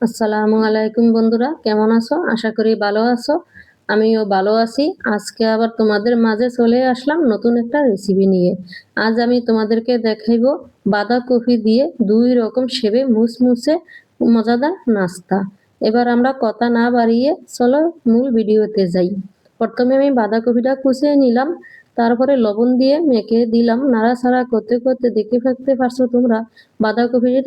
আসসালামু আলাইকুম বন্ধুরা, কেমন আছো? আশা করি ভালো আছো। আমিও ভালো আছি। আজকে আবার তোমাদের মাঝে চলে আসলাম নতুন একটা রেসিপি নিয়ে। আজ আমি তোমাদেরকে দেখাইব বাঁধাকপি দিয়ে দুই রকম সেবে মুসমুসে মজাদার নাস্তা। এবার আমরা কথা না বাড়িয়ে চলো মূল ভিডিওতে যাই। প্রথমে আমি বাঁধাকপিটা কুচিয়ে নিলাম, তারপরে লবণ দিয়ে মেখে দিলাম। নাড়াচাড়া করতে করতে দেখে থাকতে পারছ তোমরা বাঁধাকপির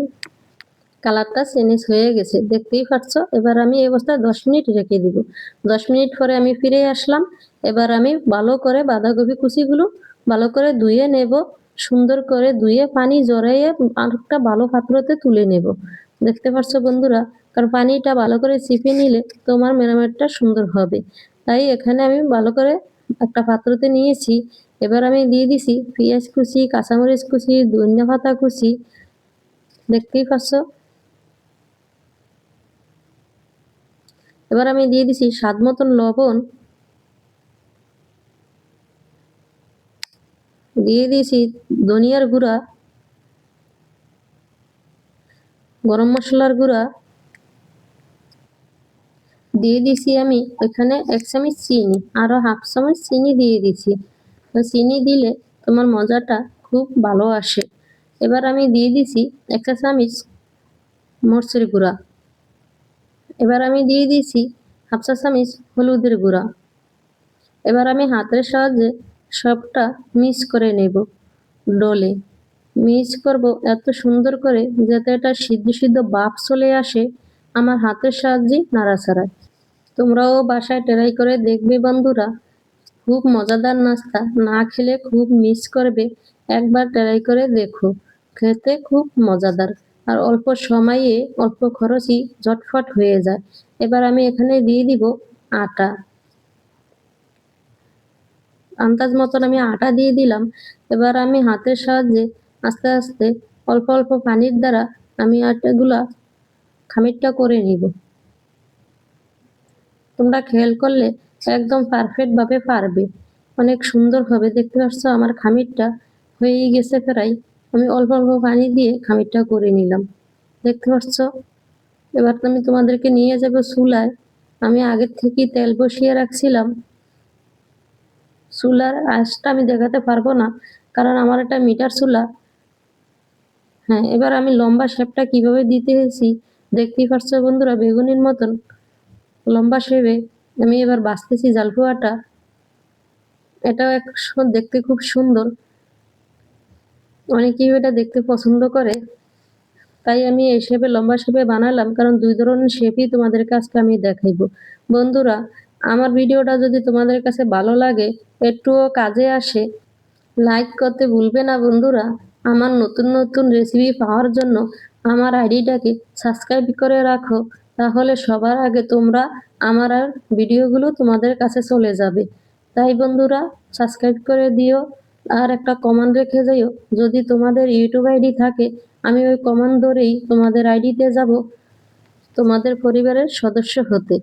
কালারটা চেঞ্জ হয়ে গেছে, দেখতেই পাচ্ছ এবার আমি এই অবস্থায় দশ মিনিট রেখে দিব। দশ মিনিট পরে আমি ফিরে আসলাম। এবার আমি ভালো করে বাঁধাকপি কুচিগুলো ভালো করে ধুয়ে নেব, সুন্দর করে ধুয়ে পানি জড়াইয়ে আরেকটা ভালো পাত্রতে তুলে নেব। দেখতে পাচ্ছ বন্ধুরা? কারণ পানিটা ভালো করে চিপে নিলে তোমার মেরামেটটা সুন্দর হবে। তাই এখানে আমি ভালো করে একটা পাত্রতে নিয়েছি। এবার আমি দিয়ে দিছি পেঁয়াজ কুচি, কাঁচামরিচ কুচি, ধনিয়া পাতা কুচি। দেখতেই পাচ্ছ এবার আমি দিয়ে দিছি স্বাদ মতন লবণ। দিয়ে দিয়েছি ধনিয়ার গুঁড়া, গরম মশলার গুঁড়া। দিয়ে দিছি আমি এখানে এক চামচ চিনি আরও হাফ চামচ চিনি দিয়ে দিছি। চিনি দিলে তোমার মজাটা খুব ভালো আসে। এবার আমি দিয়ে দিছি একটা চামচ মরচের গুঁড়া। এবার আমি দিয়ে দিয়েছি হাফ চা চামিচ হলুদের গুঁড়া। এবার আমি হাতের সাহায্যে সবটা মিক্স করে নেব ডলে। মিক্স করব এত সুন্দর করে যাতে এটা সিদ্ধ সিদ্ধ বাপ চলে আসে আমার হাতের সাহায্যে নাড়াচাড়ায়। তোমরাও বাসায় ট্রাই করে দেখবে বন্ধুরা, খুব মজাদার নাস্তা, না খেলে খুব মিস করবে, একবার ট্রাই করে দেখো, খেতে খুব মজাদার। আর অল্প সময়ে অল্প খরচই ঝটফট হয়ে যায়। এবার আমি এখানে দিয়ে দিব আটা। আন্দাজ মতন আমি আটা দিয়ে দিলাম। এবার আমি হাতের সাহায্যে আস্তে আস্তে অল্প অল্প পানির দ্বারা আমি আটাগুলা খামিরটা করে নিব। তোমরা খেয়াল করলে একদম পারফেক্টভাবে পারবে। অনেক সুন্দর হবে দেখতে পাচ্ছ আমার খামিরটা হয়েই গেছে প্রায়। আমি অল্প অল্প পানি দিয়ে খামিরটা করে নিলাম। দেখতে পাচ্ছ? এবার আমি তোমাদেরকে নিয়ে যাব চুলায়। আমি আগের থেকেই তেল বসিয়ে রাখছিলাম। চুলার আঁচটা আমি দেখাতে পারব না, কারণ আমার একটা মিটার চুলা। হ্যাঁ এবার আমি লম্বা শেপটা কীভাবে দিতে হয়েছি, দেখতেই পারছ বন্ধুরা, বেগুনির মতন লম্বা শেপে আমি এবার বাঁচতেছি জালপুয়াটা এটাও এক দেখতে খুব সুন্দর। অনেকেই এটা দেখতে পছন্দ করে। তাই আমি এই শেপে লম্বা শেপে বানালাম, কারণ দুই ধরনের শেপই তোমাদের কাছে আমি দেখাইব। বন্ধুরা, আমার ভিডিওটা যদি তোমাদের কাছে ভালো লাগে, একটুও কাজে আসে লাইক করতে ভুলবে না বন্ধুরা। আমার নতুন নতুন রেসিপি পাওয়ার জন্য আমার আইডিটাকে সাবস্ক্রাইব করে রাখো, তাহলে সবার আগে তোমরা আমার আর ভিডিওগুলো তোমাদের কাছে চলে যাবে। তাই বন্ধুরা সাবস্ক্রাইব করে দিও। আর একটা কমান্ড রেখে যাইও। যদি তোমাদের ইউটিউব আইডি থাকে, আমি ওই কমান্ড ধরেই তোমাদের আইডিতে যাব তোমাদের পরিবারের সদস্য হতে।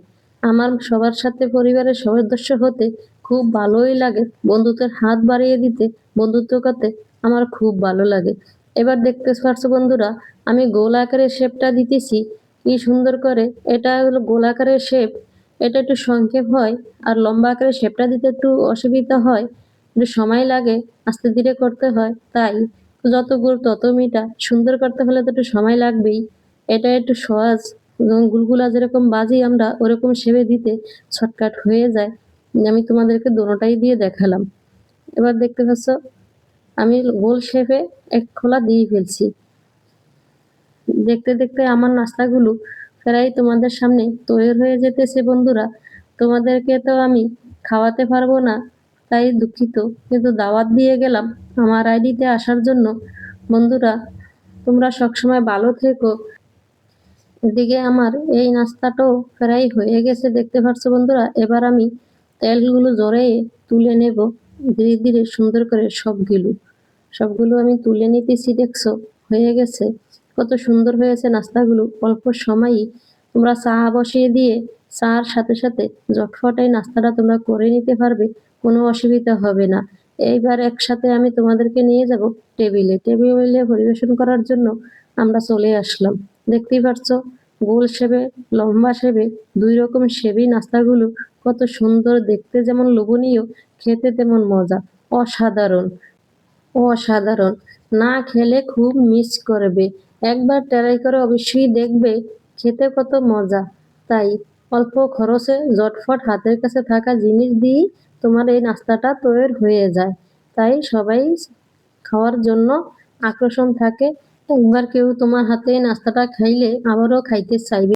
আমার সবার সাথে পরিবারের সদস্য হতে খুব ভালোই লাগে। বন্ধুত্বের হাত বাড়িয়ে দিতে, বন্ধুত্ব করতে আমার খুব ভালো লাগে। এবার দেখতে পারছ বন্ধুরা, আমি গোল আকারের শেপটা দিতেছি। কি সুন্দর করে। এটা হলো গোল আকারের শেপ এটা একটু সংক্ষেপ হয়, আর লম্বা আকারের শেপটা দিতে একটু অসুবিধা হয়। একটু সময় লাগে, আস্তে ধীরে করতে হয়, তাই যত গুড় তত মিটা সুন্দর করতে হলে তো একটু সময় লাগবেই। এটা একটু সহজ। গুলগুলা যেরকম বাজি, আমরা ওরকম সেবে দিতে শর্টকাট হয়ে যায়। আমি তোমাদেরকে দোনোটাই দিয়ে দেখালাম। এবার দেখতে পাচ্ছ, আমি গোল শেপে এক খোলা দিয়ে ফেলছি। দেখতে দেখতে আমার নাস্তাগুলো প্রায় তোমাদের সামনে তৈরি হয়ে যেতেছে বন্ধুরা। তোমাদেরকে তো আমি খাওয়াতে পারব না। তাই দুঃখিত। কিন্তু দাওয়াত দিয়ে গেলাম। আমার আইডিতে আসার জন্য। বন্ধুরা, তোমরা সবসময় ভালো থেকো। এদিকে আমার এই নাস্তাটাও প্রায় হয়ে গেছে, দেখতে পাচ্ছ বন্ধুরা? এবার আমি তেলগুলো জড়ে তুলে নেব। ধীরে ধীরে সুন্দর করে সবগুলো। সবগুলো আমি তুলে নিতেছি, দেখছ? হয়ে গেছে। কত সুন্দর হয়েছে নাস্তাগুলো। অল্প সময়ই তোমরা চা বসিয়ে দিয়ে চার সাথে সাথে জটফটাই নাস্তাটা তোমরা করে নিতে পারবে, কোনো অসুবিধা হবে না। এইবার একসাথে আমি তোমাদেরকে নিয়ে যাব টেবিলে। টেবিলে পরিবেশন করার জন্য আমরা চলে আসলাম। দেখতেই পাচ্ছ গোল শেপে, লম্বা শেপে, দুই রকম শেপই নাস্তাগুলো কত সুন্দর, দেখতে যেমন লোভনীয়, খেতে তেমন মজা। অসাধারণ অসাধারণ। না খেলে খুব মিস করবে। একবার ট্রাই করে, অবশ্যই দেখবে, খেতে কত মজা। তাই অল্প খরচে জটফট হাতের কাছে থাকা জিনিস দিয়েই তোমার এই নাস্তাটা তৈরি হয়ে যায়। তাই সবাই খাওয়ার জন্য আকর্ষণ থাকে। একবার কেউ তোমার হাতে নাস্তাটা খাইলে আবারও খাইতে চাইবে।